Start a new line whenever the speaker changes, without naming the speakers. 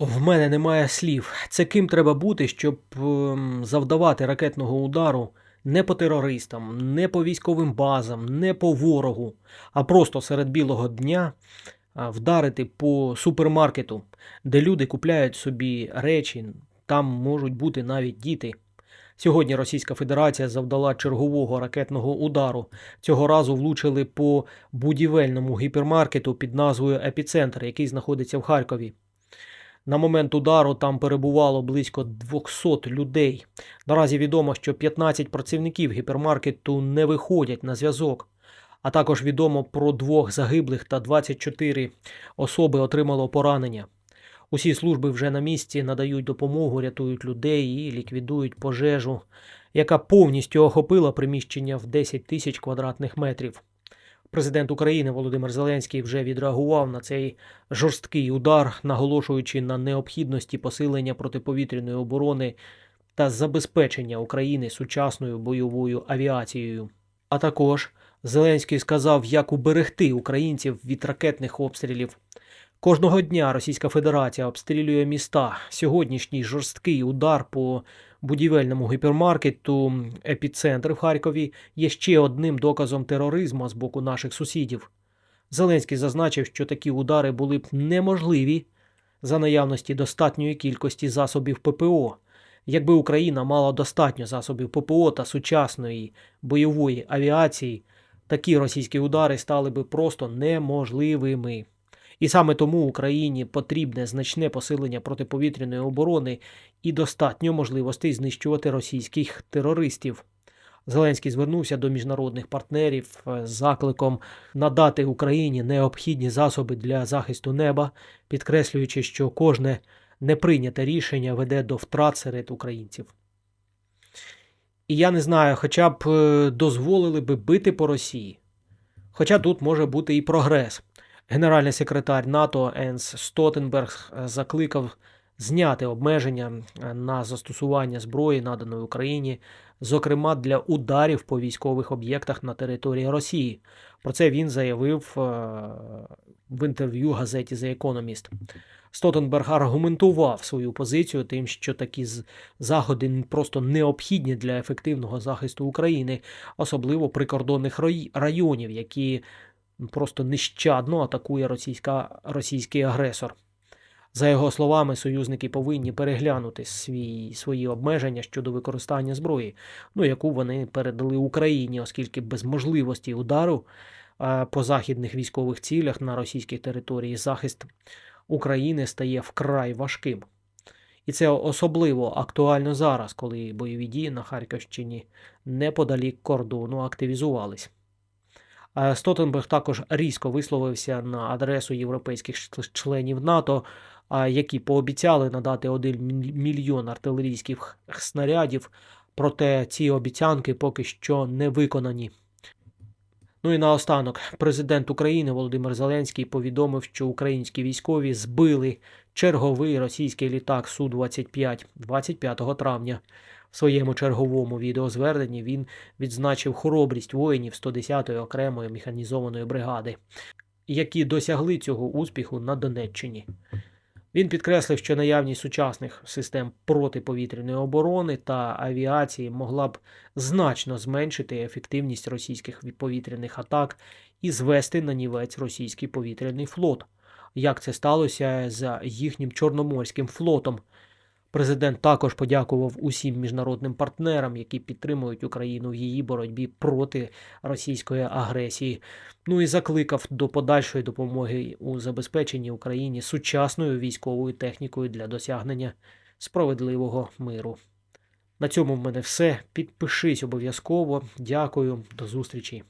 В мене немає слів. Це ким треба бути, щоб ем, завдавати ракетного удару не по терористам, не по військовим базам, не по ворогу, а просто серед білого дня вдарити по супермаркету, де люди купляють собі речі, там можуть бути навіть діти. Сьогодні Російська Федерація завдала чергового ракетного удару. Цього разу влучили по будівельному гіпермаркету під назвою Епіцентр, який знаходиться в Харкові. На момент удару там перебувало близько 200 людей. Наразі відомо, що 15 працівників гіпермаркету не виходять на зв'язок. А також відомо про двох загиблих та 24 особи отримало поранення. Усі служби вже на місці надають допомогу, рятують людей і ліквідують пожежу, яка повністю охопила приміщення в 10 тисяч квадратних метрів. Президент України Володимир Зеленський вже відреагував на цей жорсткий удар, наголошуючи на необхідності посилення протиповітряної оборони та забезпечення України сучасною бойовою авіацією. А також Зеленський сказав, як уберегти українців від ракетних обстрілів. Кожного дня Російська Федерація обстрілює міста. Сьогоднішній жорсткий удар по будівельному гіпермаркету епіцентр в Харкові є ще одним доказом тероризму з боку наших сусідів. Зеленський зазначив, що такі удари були б неможливі за наявності достатньої кількості засобів ППО. Якби Україна мала достатньо засобів ППО та сучасної бойової авіації, такі російські удари стали би просто неможливими. І саме тому Україні потрібне значне посилення протиповітряної оборони і достатньо можливостей знищувати російських терористів. Зеленський звернувся до міжнародних партнерів з закликом надати Україні необхідні засоби для захисту неба, підкреслюючи, що кожне неприйняте рішення веде до втрат серед українців. І я не знаю, хоча б е, дозволили би бити по Росії. Хоча тут може бути і прогрес. Генеральний секретар НАТО Енс Стотенберг е, закликав зняти обмеження е, на застосування зброї, наданої Україні, зокрема для ударів по військових об'єктах на території Росії. Про це він заявив е, в інтерв'ю газеті The Economist. Стотенберг аргументував свою позицію тим, що такі заходи просто необхідні для ефективного захисту України, особливо прикордонних районів, які просто нещадно атакує російська, російський агресор. За його словами, союзники повинні переглянути свій, свої обмеження щодо використання зброї, ну, яку вони передали Україні, оскільки без можливості удару е, по західних військових цілях на російській території захист України стає вкрай важким. І це особливо актуально зараз, коли бойові дії на Харківщині неподалік кордону активізувались. Е, Стотенберг також різко висловився на адресу європейських членів НАТО, які пообіцяли надати 1 мільйон артилерійських снарядів, проте ці обіцянки поки що не виконані. Ну і наостанок, президент України Володимир Зеленський повідомив, що українські військові збили черговий російський літак Су-25 25 травня. В своєму черговому відеозверненні він відзначив хоробрість воїнів 110-ї окремої механізованої бригади, які досягли цього успіху на Донеччині. Він підкреслив, що наявність сучасних систем протиповітряної оборони та авіації могла б значно зменшити ефективність російських повітряних атак і звести на нівець російський повітряний флот. Як це сталося з їхнім Чорноморським флотом, Президент також подякував усім міжнародним партнерам, які підтримують Україну в її боротьбі проти російської агресії. Ну і закликав до подальшої допомоги у забезпеченні Україні сучасною військовою технікою для досягнення справедливого миру. На цьому в мене все. Підпишись обов'язково. Дякую, до зустрічі.